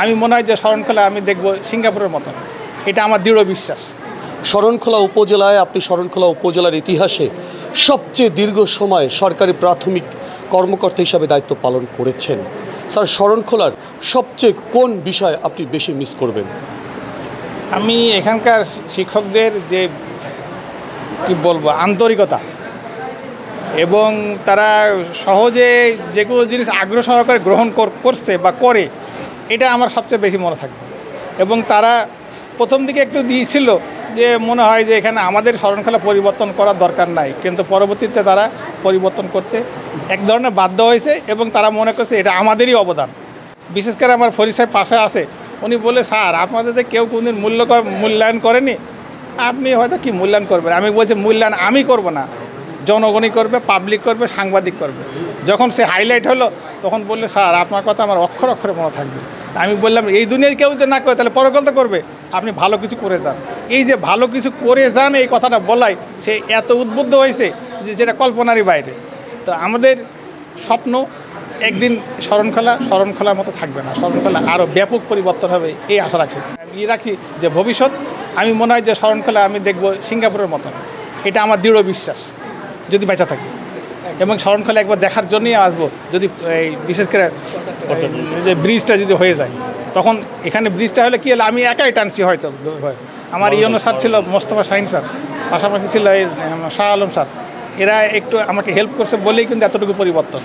আমি মনে হয় যে শরণখোলা আমি দেখব সিঙ্গাপুরের মতন। এটা আমার দৃঢ় বিশ্বাস। শরণখোলা উপজেলায় আপনি শরণখোলা উপজেলার ইতিহাসে সবচেয়ে দীর্ঘ সময় সরকারি প্রাথমিক কর্মকর্তা হিসাবে দায়িত্ব পালন করেছেন। স্যার শরণখোলার সবচেয়ে কোন বিষয় আপনি বেশি মিস করবেন? আমি এখানকার শিক্ষকদের যে কি বলব আন্তরিকতা এবং তারা সহজে যে কোনো জিনিস আগ্রহ সহকারে গ্রহণ করছে বা করে এটা আমার সবচেয়ে বেশি মনে থাকবে। এবং তারা প্রথম দিকে একটু দিয়েছিল যে মনে হয় যে এখানে আমাদের স্মরণখেলা পরিবর্তন করার দরকার নাই। কিন্তু পরবর্তীতে তারা পরিবর্তন করতে এক ধরনের বাধ্য হয়েছে এবং তারা মনে করছে এটা আমাদেরই অবদান। বিশেষ করে আমার ফরিদ সাহেব পাশে আছে। উনি বলে, স্যার আপনাদের কেউ কোনদিন মূল্য মূল্যায়ন করেনি? আপনি হয়তো কি মূল্যায়ন করবেন? আমি বলছি, মূল্যায়ন আমি করব না। জনগণই করবে পাবলিক করবে, সাংবাদিক করবে। যখন সে হাইলাইট হলো, তখন বললে, স্যার, আপনার কথা আমার অক্ষর অক্ষরে মনে থাকবে। আমি বললাম, এই দুনিয়ায় কেউ যদি না করে, তাহলে পরকাল তো করবে। আপনি ভালো কিছু করে যান। এই যে ভালো কিছু করে যান, এই কথাটা বলাই, সে এত উদ্বুদ্ধ হয়েছে যে যেটা কল্পনারই বাইরে। তো আমাদের স্বপ্ন একদিন শরণখোলা শরণখোলার মতো থাকবে না। শরণখোলা আরও ব্যাপক পরিবর্তন হবে, এই আশা রাখি। আমি রাখি যে ভবিষ্যৎ, আমি মনে হয় যে শরণখোলা আমি দেখব সিঙ্গাপুরের মতন। এটা আমার দৃঢ় বিশ্বাস, যদি বেঁচে থাকি। এবং শরণখোলা একবার দেখার জন্যই আসব, যদি এই বিশেষ করে এই যে ব্রিজটা যদি হয়ে যায় তখন এখানে ব্রিজটা হলে কি হলো? আমি একাই টানছি হয়তো আমার ইয়নো স্যার ছিল মোস্তফা শাহিন স্যার পাশাপাশি ছিল এই শাহ আলম স্যার। এরা একটু আমাকে হেল্প করছে বলেই কিন্তু এতটুকু পরিবর্তন।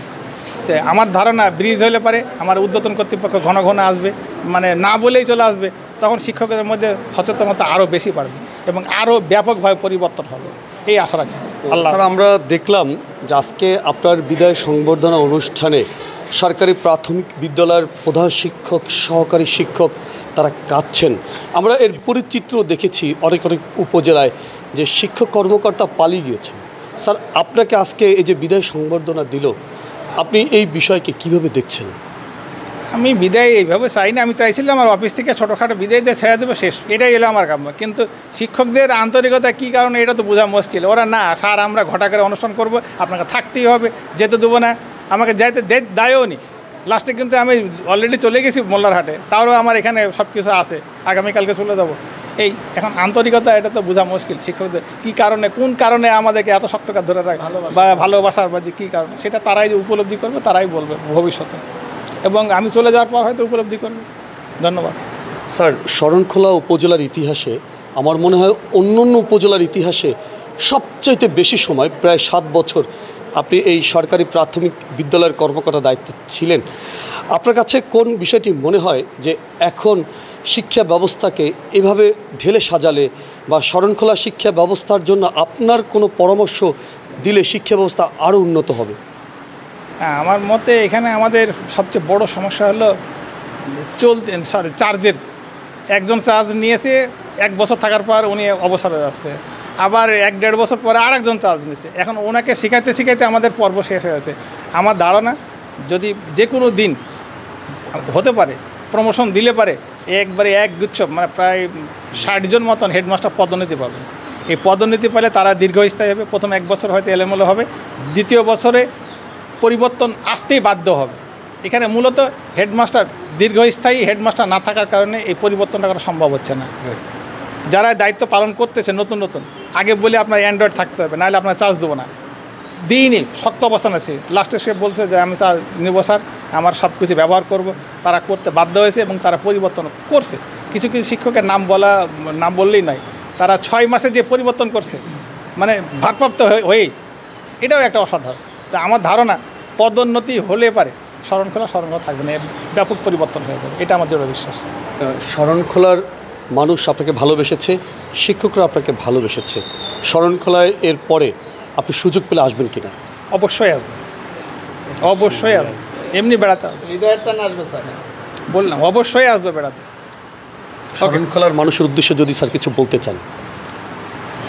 তো আমার ধারণা ব্রিজ হলে পারে আমার উদ্যতন কর্তৃপক্ষ ঘন ঘন আসবে মানে না বলেই চলে আসবে তখন শিক্ষকদের মধ্যে সচেতনতা আরও বেশি বাড়বে এবং আরও ব্যাপকভাবে পরিবর্তন হবে। এই আশা রাখি। আল্লাহ। আমরা দেখলাম যে আজকে আপনার বিদায় সংবর্ধনা অনুষ্ঠানে সরকারি প্রাথমিক বিদ্যালয়ের প্রধান শিক্ষক, সহকারী শিক্ষক তারা কাঁদছেন। আমরা এর পরিচিত্র দেখেছি অনেক অনেক উপজেলায় যে শিক্ষক কর্মকর্তা পালিয়ে গিয়েছেন স্যার, আপনাকে আজকে এই যে বিদায় সংবর্ধনা দিল, আপনি এই বিষয়কে কীভাবে দেখছেন? আমি বিদায় এইভাবে চাই না। আমি চাইছিলাম আমার অফিস থেকে ছোটোখাটো বিদায় দিয়ে ছেড়ে দেবে, শেষ। এটাই এলো আমার কাম্য। কিন্তু শিক্ষকদের আন্তরিকতা কী কারণে, এটা তো বোঝা মুশকিল। ওরা, না, স্যার, আমরা ঘটা করে অনুষ্ঠান করব, আপনাকে থাকতেই হবে, যেতে দেবো না। আমাকে যাইতে দায়ও নি। লাস্টে কিন্তু আমি অলরেডি চলে গেছি মোল্লারহাটে তাও আমার এখানে সব কিছু আছে। আগামীকালকে চলে যাব। এই এখন আন্তরিকতা এটা তো বোঝা মুশকিল। শিক্ষকদের কী কারণে কোন কারণে আমাদেরকে এত শক্ত কাজ ধরে রাখে বা ভালোবাসার বা যে কী কারণে সেটা তারাই যে উপলব্ধি করবে তারাই বলবে ভবিষ্যতে। এবং আমি চলে যাওয়ার পর হয়তো উপলব্ধি করবে। ধন্যবাদ। স্যার শরণখোলা উপজেলার ইতিহাসে আমার মনে হয় অন্য অন্য উপজেলার ইতিহাসে সবচাইতে বেশি সময় প্রায় সাত বছর আপনি এই সরকারি প্রাথমিক বিদ্যালয়ের কর্মকর্তা দায়িত্বে ছিলেন। আপনার কাছে কোন বিষয়টি মনে হয় যে এখন শিক্ষা ব্যবস্থাকে এভাবে ঢেলে সাজালে বা শরণখোলা শিক্ষা ব্যবস্থার জন্য আপনার কোনো পরামর্শ দিলে শিক্ষা ব্যবস্থা আরও উন্নত হবে? হ্যাঁ আমার মতে এখানে আমাদের সবচেয়ে বড় সমস্যা হলো চলতে সরি চার্জের একজন চার্জ নিয়েছে, এক বছর থাকার পর উনি অবসরে যাচ্ছে। আবার এক দেড় বছর পরে আরেকজন চার্জ নিয়েছে এখন ওনাকে শিখাইতে শিখাইতে আমাদের পর্ব শেষ হয়ে গেছে। আমার ধারণা যদি যে কোনো দিন হতে পারে প্রমোশন দিলে পারে একবারে এক গুচ্ছ মানে প্রায় ষাট জন মতন হেডমাস্টার পদোন্নতি পাবে। এই পদোন্নতি পেলে তারা দীর্ঘস্থায়ী হবে। প্রথম এক বছর হয়তো এলোমেলো হবে। দ্বিতীয় বছরে পরিবর্তন আসতেই বাধ্য হবে। এখানে মূলত হেডমাস্টার দীর্ঘস্থায়ী হেডমাস্টার না থাকার কারণে এই পরিবর্তনটা করা সম্ভব হচ্ছে না। যারা দায়িত্ব পালন করতেছে নতুন নতুন আগে বলে আপনার অ্যান্ড্রয়েড থাকতে হবে, নাহলে আপনার চার্জ দেবো না। দিইনি, শক্ত অবস্থান আছে লাস্টে সে বলছে যে, আমি চার্জ নেব স্যার আমার সব কিছু ব্যবহার করব। তারা করতে বাধ্য হয়েছে এবং তারা পরিবর্তন করছে। কিছু কিছু শিক্ষকের নাম বলা, নাম বললেই নয়, তারা ছয় মাসে যে পরিবর্তন করছে মানে ভারপ্রাপ্ত হয়ে- হয়েই, এটাও একটা অসাধারণ। তা আমার ধারণা, পদোন্নতি হলে পারে শরণখোলা শরণখোলা থাকবে না ব্যাপক পরিবর্তন হয়ে যাবে, এটা আমার দৃঢ় বিশ্বাস। শরণখোলার মানুষ আপনাকে ভালোবেসেছে শিক্ষকরা আপনাকে ভালোবেসেছে। শরণখোলায় এর পরে আপনি সুযোগ পেলে আসবেন কিনা? অবশ্যই আসবে। অবশ্যই আসবে। এমনি বেড়াতে হৃদয়ের টান আসবে স্যার। বললাম অবশ্যই আসবে বেড়াতে। শরণখোলার মানুষের উদ্দেশ্যে যদি স্যার কিছু বলতে চান।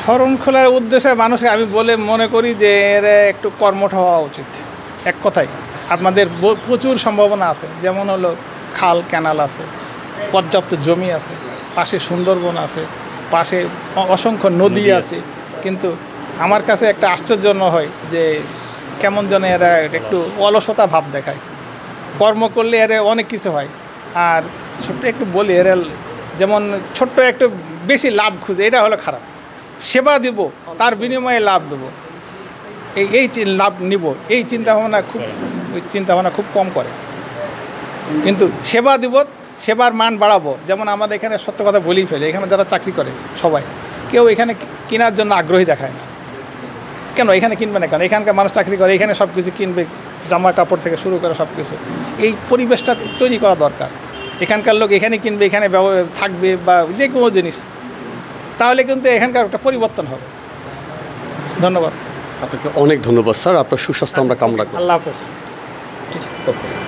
হরণ খোলার উদ্দেশ্যে মানুষকে আমি বলে মনে করি যে এর একটু কর্মঠ হওয়া উচিত। এক কথায় আপনাদের প্রচুর সম্ভাবনা আছে। যেমন হলো খাল ক্যানাল আছে পর্যাপ্ত জমি আছে পাশে সুন্দরবন আছে পাশে অসংখ্য নদী আছে। কিন্তু আমার কাছে একটা আশ্চর্য হয় যে কেমন যেন এরা একটু অলসতা ভাব দেখায়। কর্ম করলে এর অনেক কিছু হয়। আর ছোট্ট একটু বলি এর যেমন ছোট্ট একটু বেশি লাভ খুঁজে এটা হলো খারাপ। সেবা দিব তার বিনিময়ে লাভ দেবো। এই এই লাভ নিব। এই চিন্তা ভাবনা খুব ওই চিন্তা ভাবনা খুব কম করে। কিন্তু সেবা দিব সেবার মান বাড়াবো। যেমন আমাদের এখানে সত্য কথা বলেই ফেলে এখানে যারা চাকরি করে সবাই। কেউ এখানে কেনার জন্য আগ্রহী দেখায় না। কেন? এখানে কিনবে না কেন? এখানকার মানুষ চাকরি করে এখানে সব কিছু কিনবে জামা কাপড় থেকে শুরু করে সব কিছু এই পরিবেশটা তৈরি করা দরকার। এখানকার লোক এখানে কিনবে এখানে থাকবে বা যে কোনো জিনিস। তাহলে কিন্তু এখানকার একটা পরিবর্তন হবে। ধন্যবাদ। আপনাকে অনেক ধন্যবাদ স্যার। আপনার সুস্বাস্থ্য আমরা কামনা করি। আল্লাহ হাফেজ। ওকে।